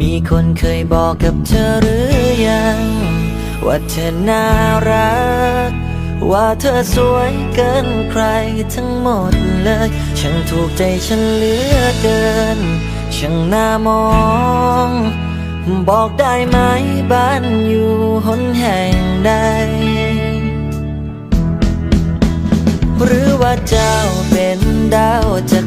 มีคนเคยบอกกับเธอหรือยัง ว่าเธอน่ารัก ว่าเธอสวยเกินใครทั้งหมดเลยฉันถูกใจฉันเหลือเกินช่างน่ามอง บอกได้ไหมบ้านอยู่หนแห่งใด หรือว่าเจ้าเป็นดาวจาก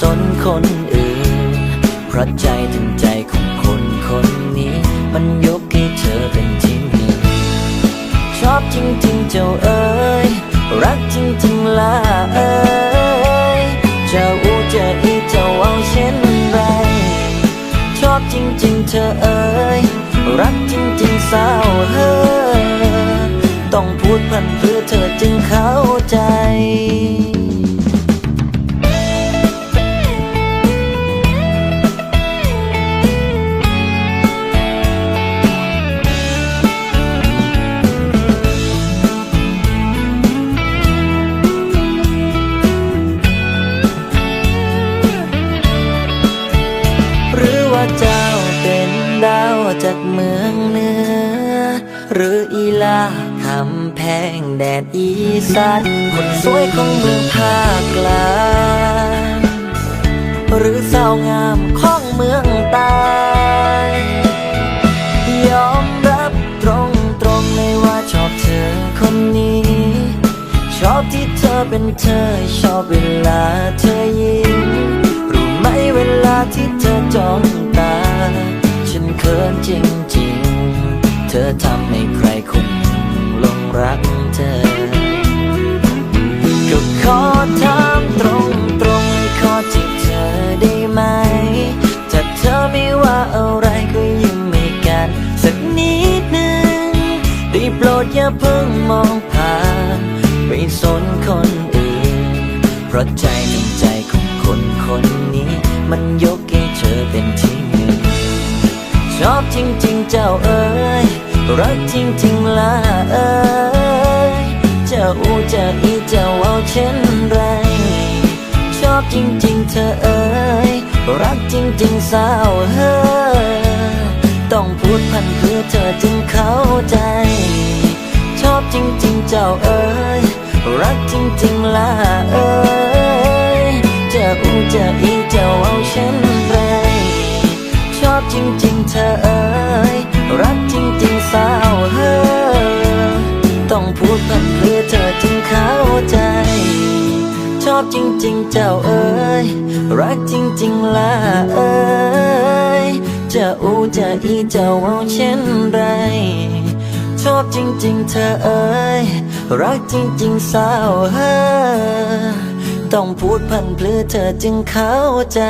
สนคนอื่น เพราะใจถึงใจของคนคนนี้ มันยกให้เธอเป็นที่หนึ่งชอบจริงๆเจ้าเอ๋ยรักจริงๆล่ะเอ๋ยจะอูจะอีจะเอาเช่นไร ชอบจริงๆเธอเอ๋ยรักจริงๆสาวเฮ้ยต้องพูดพันเพื่อเธอจึงเข้า ลาคำแพงแดดอีสานคนสวยของเมืองภาคกลางหรือสาวงามของเมืองใต้ยอมรับตรงตรงๆเลยว่าชอบเธอคนนี้ ชอบที่เธอเป็นเธอชอบเวลาเธอยิ้มรู้ไหมเวลาที่เธอจ้อง เจ้าเอ๋ยรักจริงๆล่ะเอ๋ยเจ้าอูเจ้าอีเจ้าเอาเช่นไร ชอบจริงๆเธอเอ๋ยรักจริงๆสาวเฮ้ยต้องพูดพันเพื่อเธอจึงเข้าใจ ชอบจริงๆเจ้าเอ๋ยรักจริงๆล่ะเอ๋ยเจ้าอูเจ้าอีเจ้าเอาเช่นไร ชอบจริงๆเธอเอ๋ย รักจริงๆสาวเฮ้ยต้องพูดพันเพื่อเธอจึงเข้าใจ ชอบจริงๆเจ้าเอ๋ยรักจริงๆล่ะเอ๋ยจะอูจะอีจะเอาเช่นไร ชอบจริงๆเธอเอ๋ยรักจริงๆสาวเฮ้ยต้องพูดพันเพื่อเธอจึงเข้าใจ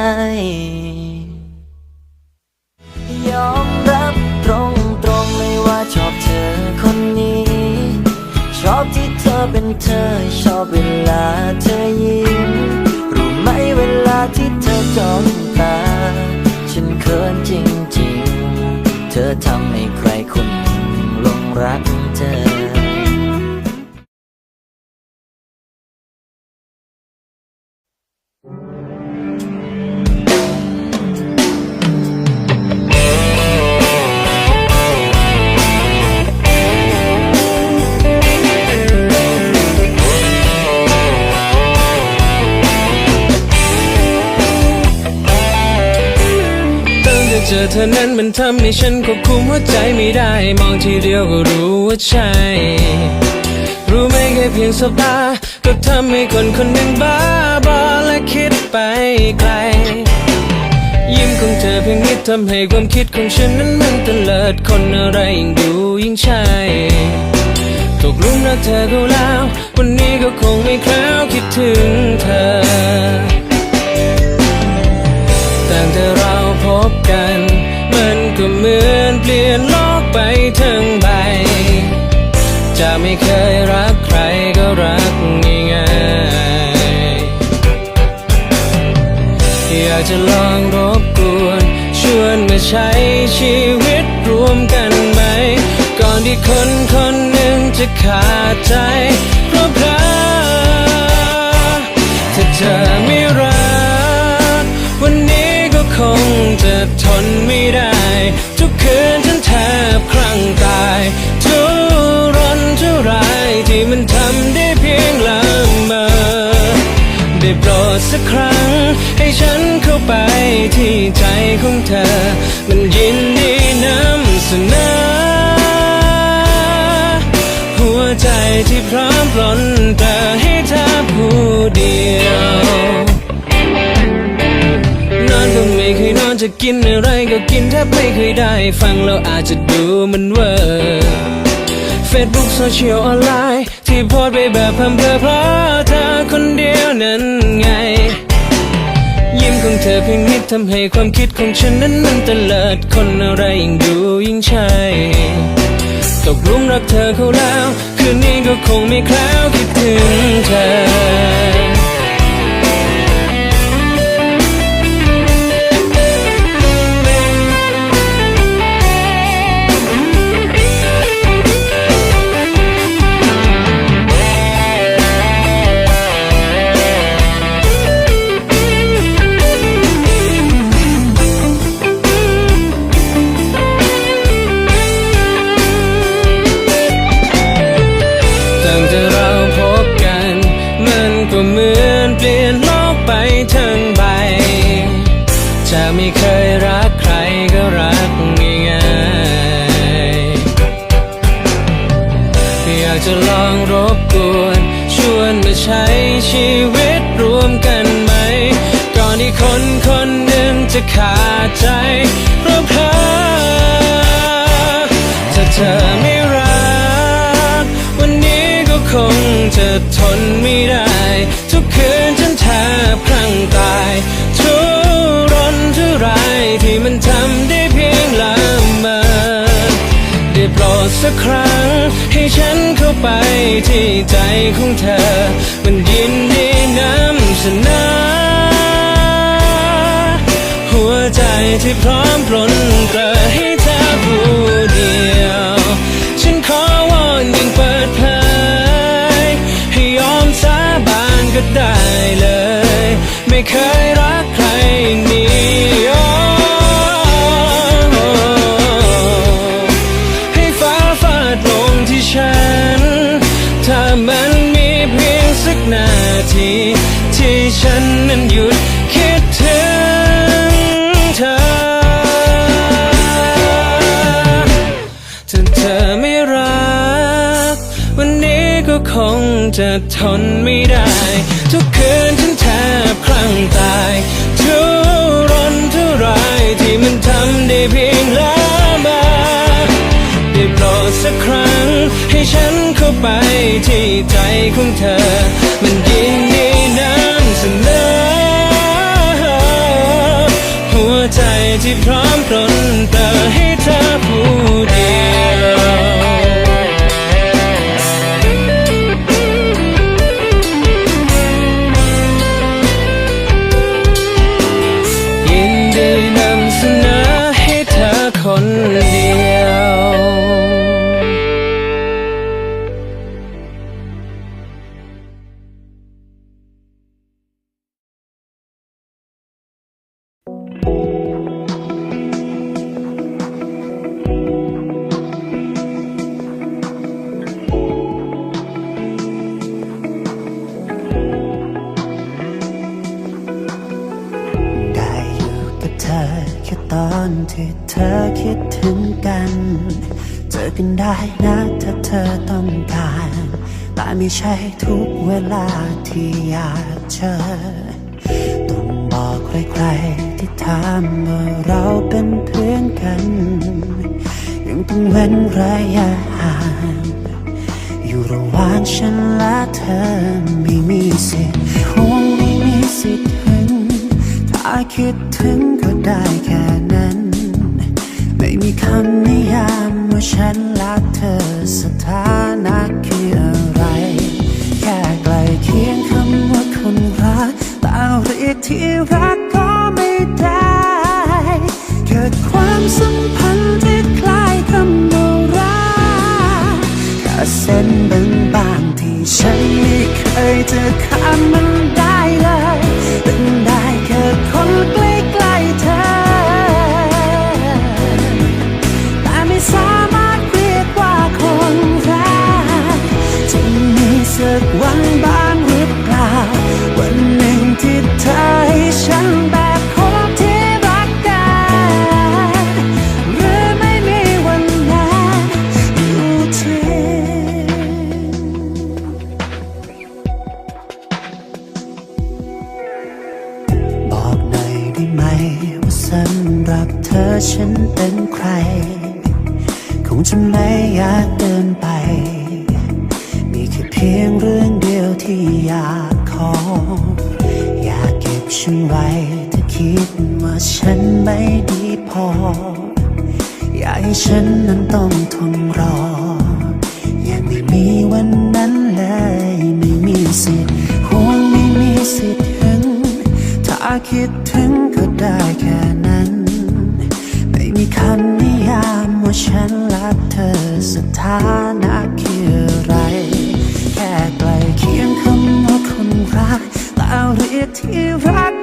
เธอชอบเวลาเธอยิ้ม รู้ไหมเวลาที่เธอจ้องตา ฉันเขินจริงๆ เธอทำให้ใครคนหนึ่งหลงรัก อเธอนั้นมันทำให้ฉันควบคุมหัวใจไม่ได้ มองทีเดียวก็รู้ว่าใช่ รู้ไหมแค่เพียงสบตา ก็ทำให้คนคนหนึ่งบ้าบอและคิดไปไกล ยิ้มของเธอเพียงนิดทำให้ความคิดของฉันนั้นมันเลิดคนอะไรยิ่งดูยิ่งใช่ตกหลุมรักเธอก็แล้ว วันนี้ก็คงไม่คล้าวคิดถึงเธอ ตั้งแต่เราพบกัน มันก็เหมือนเปลี่ยนโลกไปทั้งใบ จะไม่เคยรักใครก็รักง่ายๆอยากจะลองรบกวน ชวนมาใช้ชีวิตรวมกันไหม ก่อนที่คนคนหนึ่งจะขาดใจ เพราะเพลอถ้าเธอไม่รัก คงจะทนไม่ได้ ทุกคืนฉันแทบคลั่งตายทุรนทุรายที่มันทำได้เพียงละเมอได้โปรดสักครั้ง ให้ฉันเข้าไปที่ใจของเธอ มันยินดีนำเสนอหัวใจที่พร้อมปลนเปลให้เธอผู้เดียว จะกินอะไรก็กินแทบไม่เคยได้ ฟังแล้วอาจจะดูมันเวอร์เฟซบุ๊กโซเชียลออนไลน์ ที่โพสไปแบบเพิ่มเพอเพราะเธอคนเดียวนั้นไง ยิ้มของเธอเพียงนิดทำให้ความคิดของฉันนั้นมันเตลิดคนอะไรยิ่งดูยิ่งใช่ตกหลุมรักเธอเขาแล้ว คืนนี้ก็คงไม่คล้วคิดถึงเธอากจะลองรบกวน ชวนมาใช้ชีวิตรวมกันไหม ก่อนที่คนคนหนึ่งจะขาดใจ โปรดสักครั้ง ให้ฉันเข้าไปที่ใจของเธอ มันยินดีนำเสนอหัวใจที่พร้อมปลนเปลอให้เธอผู้เดียว ฉันขอวอนยิ่งเปิดเผยให้ยอมสาบานก็ได้เลย ไม่เคยรักใครอย่างนี้ นนั้นหยุดคิดถึงเธอถ้าเธอไม่รัก วันนี้ก็คงจะทนไม่ได้ ทุกคืนฉันแทบคลั่งตายทุรนทุรายที่มันทำได้เพียงละมาได้โปรดสักครั้ง ให้ฉันเข้าไปที่ใจของเธอมัน ที่พร้อมปลนไป ค่ตอนที่เธอคิดถึงกัน เจอกันได้นะถ้าเธอต้องการ แต่ไม่ใช่ทุกเวลาที่อยากเจอ ต้องบอกใครๆที่ถามว่าเราเป็นเพื่อนกัน ยังต้องเว้นระยะห่าง อยู่ระหว่างฉันและเธอ คิดถึงก็ได้แค่นั้น ไม่มีคำนิยามว่าฉันและเธอสถานะคืออะไร แค่ใกลเคียงคำว่าคนรักแต่เรียกที่รักก็ไม่ได้ เกิดความสัมพันธ์ที่คล้ายคำว่ารักแค่เส้นบางบางๆที่ฉันไม่เคยจะข้ามมันได้เลยเป็นได้แค่ คนใกล้ๆเธอ แต่ไม่สามารถเรียกว่าคนรักจะมีสักวันบ้าง ฉันนั้นต้องทนรอ ยังไม่มีวันนั้นเลย ไม่มีสิทธิ์ห่วงไม่มีสิทธิ์ถึง ถ้าคิดถึงก็ได้แค่นั้น ไม่มีคำนิยามว่าฉันรักเธอสถานะคืออะไร แค่ใกลเคียงคำว่าคนรักแต่เรียกที่รัก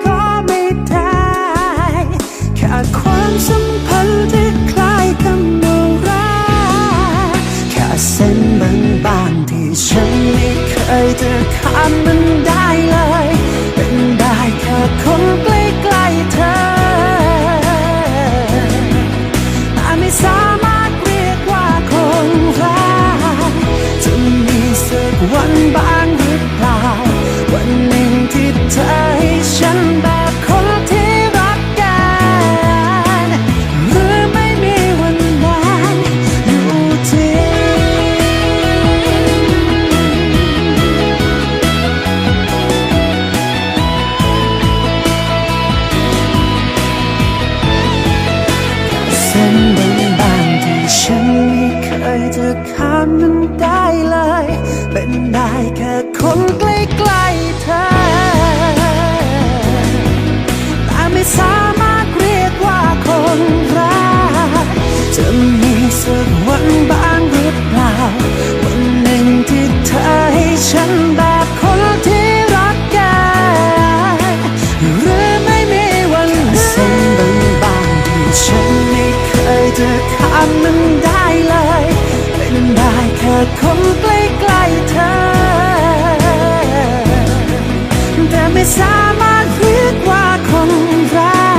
สามารถเรียกว่าคนรั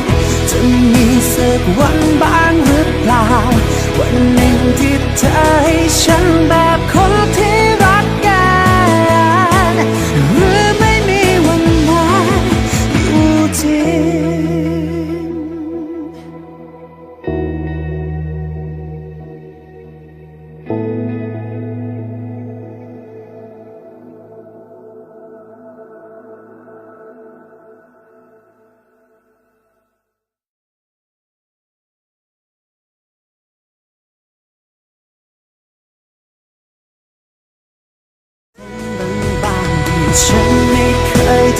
กจะมีสักวันบ้างหรือเปล่า วันหนึ่งที่เธอให้ฉันแบบค